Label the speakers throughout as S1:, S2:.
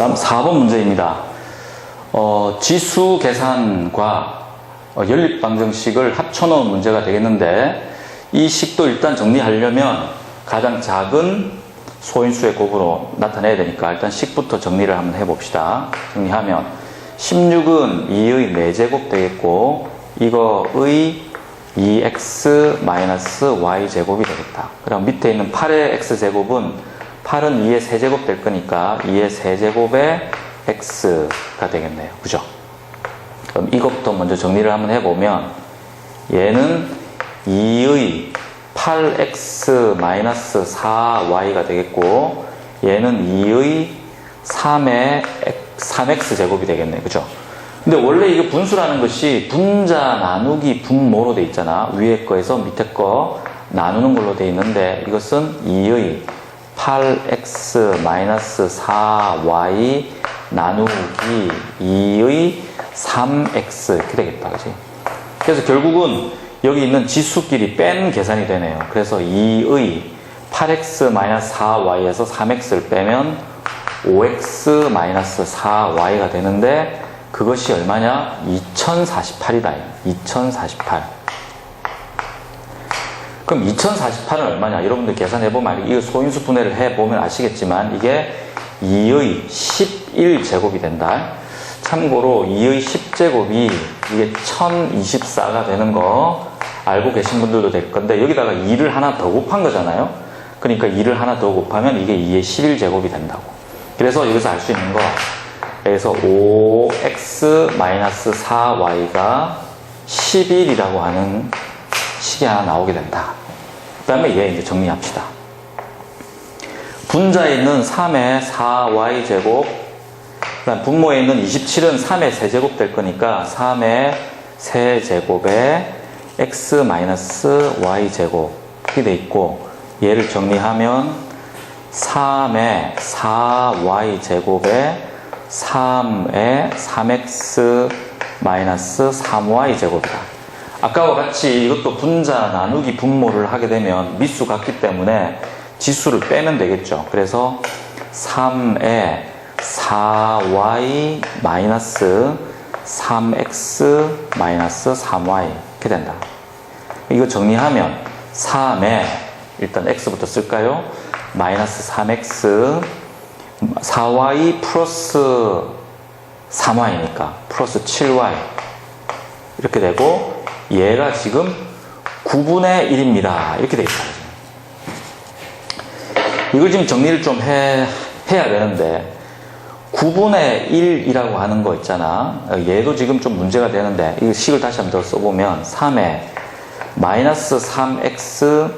S1: 다음 4번 문제입니다. 어, 지수 계산과 어, 연립방정식을 합쳐놓은 문제가 되겠는데 이 식도 일단 정리하려면 가장 작은 소인수의 곱으로 나타내야 되니까 일단 식부터 정리를 한번 해봅시다. 정리하면 16은 2의 4제곱 되겠고 이거의 2x-y 제곱이 되겠다. 그럼 밑에 있는 8의 x제곱은 8은 2의 세제곱 될 거니까 2의 세제곱의 x가 되겠네요. 그죠? 그럼 이것부터 먼저 정리를 한번 해보면 얘는 2의 8x-4y가 되겠고 얘는 2의 3의 3x 제곱이 되겠네요. 그죠? 근데 원래 이게 분수라는 것이 분자 나누기 분모로 돼 있잖아. 위에 거에서 밑에 거 나누는 걸로 돼 있는데 이것은 2의 8x-4y 나누기 2의 3x 이렇게 되겠다. 그지? 그래서 결국은 여기 있는 지수끼리 뺀 계산이 되네요. 그래서 2의 8x-4y에서 3x를 빼면 5x-4y가 되는데 그것이 얼마냐? 2048이다. 2048. 그럼 2048은 얼마냐? 여러분들 계산해보면 이 소인수 분해를 해보면 아시겠지만 이게 2의 11제곱이 된다. 참고로 2의 10제곱이 이게 1024가 되는 거 알고 계신 분들도 될 건데 여기다가 2를 하나 더 곱한 거잖아요. 그러니까 2를 하나 더 곱하면 이게 2의 11제곱이 된다고. 그래서 여기서 알 수 있는 거 그래서 5x-4y가 11이라고 하는 식이 하나 나오게 된다. 그 다음에 얘 이제 정리합시다. 분자에 있는 3의 4y 제곱, 그다음 분모에 있는 27은 3의 세제곱 될 거니까 3의 세제곱에 x-y 제곱이 돼 있고 얘를 정리하면 3의 4y 제곱에 3의 3x 마이너스 3y 제곱이다. 아까와 같이 이것도 분자 나누기 분모를 하게 되면 미수 같기 때문에 지수를 빼면 되겠죠. 그래서 3의 4y 마이너스 3x 마이너스 3y 이렇게 된다. 이거 정리하면 3에 일단 x부터 쓸까요? 마이너스 3x 4y 플러스 3y니까 플러스 7y 이렇게 되고 얘가 지금 9분의 1입니다. 이렇게 돼 있어요. 이걸 지금 정리를 좀 해, 해야 되는데 9분의 1이라고 하는 거 있잖아. 얘도 지금 좀 문제가 되는데 이 식을 다시 한번 더 써보면 3에 마이너스 3x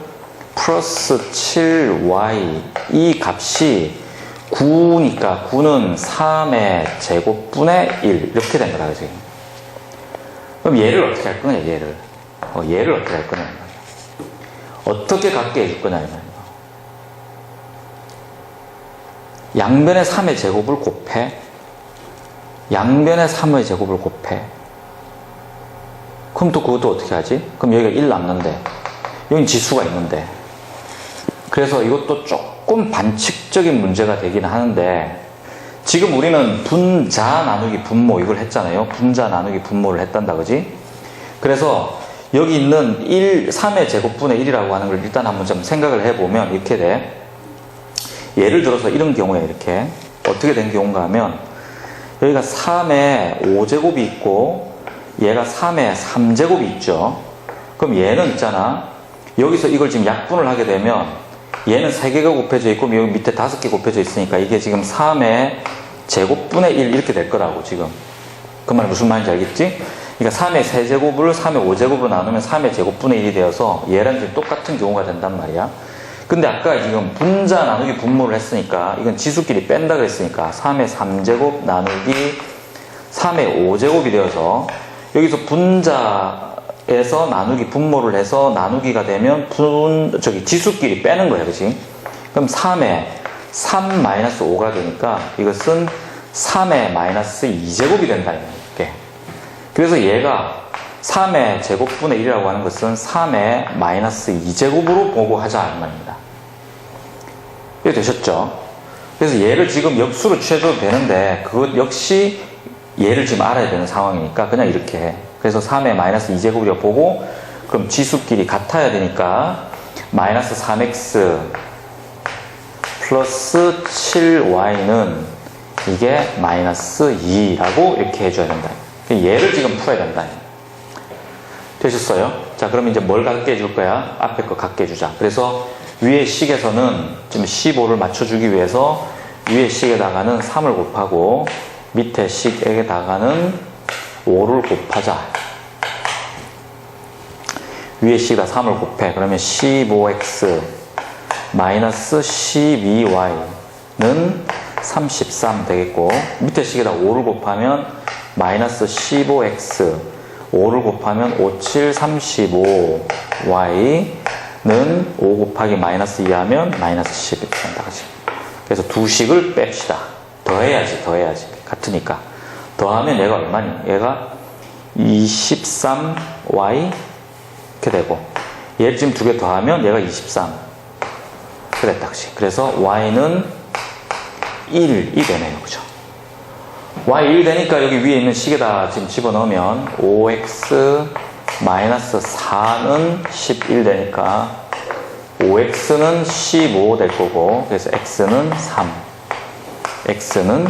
S1: 플러스 7y 이 값이 9니까 9는 3의 제곱분의 1 이렇게 된 거다 그지? 그럼 얘를 어떻게 할 거냐 얘를. 어, 얘를 어떻게 할 거냐. 어떻게 갖게 해줄 거냐 이말이야. 양변의 3의 제곱을 곱해. 양변의 3의 제곱을 곱해. 그럼 또 그것도 어떻게 하지? 그럼 여기가 1 남는데 여기 지수가 있는데. 그래서 이것도 조금 반칙적인 문제가 되긴 하는데 지금 우리는 분자 나누기 분모 이걸 했잖아요. 분자 나누기 분모를 했단다 그지? 그래서 여기 있는 1, 3의 제곱분의 1이라고 하는 걸 일단 한번 좀 생각을 해보면 이렇게 돼. 예를 들어서 이런 경우에 이렇게 어떻게 된 경우인가 하면 여기가 3의 5제곱이 있고 얘가 3의 3제곱이 있죠. 그럼 얘는 있잖아. 여기서 이걸 지금 약분을 하게 되면 얘는 3개가 곱해져 있고 여기 밑에 5개 곱해져 있으니까 이게 지금 3의 제곱분의 1 이렇게 될 거라고 지금. 그 말 무슨 말인지 알겠지? 그러니까 3의 세제곱을 3의 5제곱으로 나누면 3의 제곱분의 1이 되어서 얘랑 지금 똑같은 경우가 된단 말이야. 근데 아까 지금 분자 나누기 분모를 했으니까 이건 지수끼리 뺀다 그랬으니까 3의 3제곱 나누기 3의 5제곱이 되어서 여기서 분자 에서 나누기 분모를 해서 나누기가 되면 분 저기 지수끼리 빼는 거야 그지 그럼 3의 3 마이너스 5가 되니까 이것은 3의 마이너스 2제곱이 된다 이게 그래서 얘가 3의 제곱분의 1이라고 하는 것은 3의 마이너스 2제곱으로 보고 하자 이 말입니다. 이해 되셨죠? 그래서 얘를 지금 역수로 취해줘도 되는데 그것 역시 얘를 지금 알아야 되는 상황이니까 그냥 이렇게 해. 그래서 3의 마이너스 2제곱이라고 보고 그럼 지수끼리 같아야 되니까 마이너스 3x 플러스 7y는 이게 마이너스 2라고 이렇게 해줘야 된다. 얘를 지금 풀어야 된다. 되셨어요? 자, 그럼 이제 뭘 갖게 해줄 거야? 앞에 거 갖게 해주자. 그래서 위의 식에서는 지금 15를 맞춰주기 위해서 위의 식에다가는 3을 곱하고 밑에 식에다가는 5를 곱하자. 위의 식에다 3을 곱해. 그러면 15x 마이너스 12y는 33 되겠고 밑에 식에다 5를 곱하면 마이너스 15x 5를 곱하면 5, 7, 35 y는 5 곱하기 마이너스 2 하면 마이너스 10 이렇게 된다 그래서 두 식을 뺍시다. 더해야지 더해야지. 같으니까 더하면 얘가 얼마니? 얘가 23y 이렇게 되고 얘를 지금 두 개 더하면 얘가 23 그랬다 그지. 그래서 y는 1이 되네요. 그죠? y 1 되니까 여기 위에 있는 식에다 지금 집어넣으면 5x 마이너스 4는 11 되니까 5x는 15 될 거고 그래서 x는 3 x는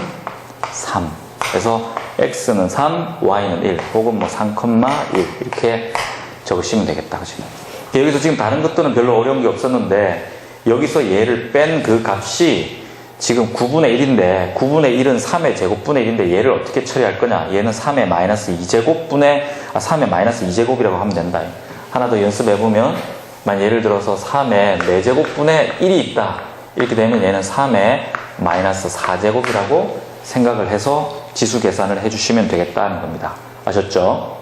S1: 3 그래서 x는 3 y는 1 혹은 뭐 3,1 이렇게 적으시면 되겠다 그죠 여기서 지금 다른 것들은 별로 어려운 게 없었는데 여기서 얘를 뺀 그 값이 지금 9분의 1인데 9분의 1은 3의 제곱분의 1인데 얘를 어떻게 처리할 거냐? 얘는 3의 마이너스 2제곱분의 아 3의 마이너스 2제곱이라고 하면 된다. 하나 더 연습해보면 만 예를 들어서 3의 4제곱분의 1이 있다. 이렇게 되면 얘는 3의 마이너스 4제곱이라고 생각을 해서 지수 계산을 해주시면 되겠다는 겁니다 아셨죠?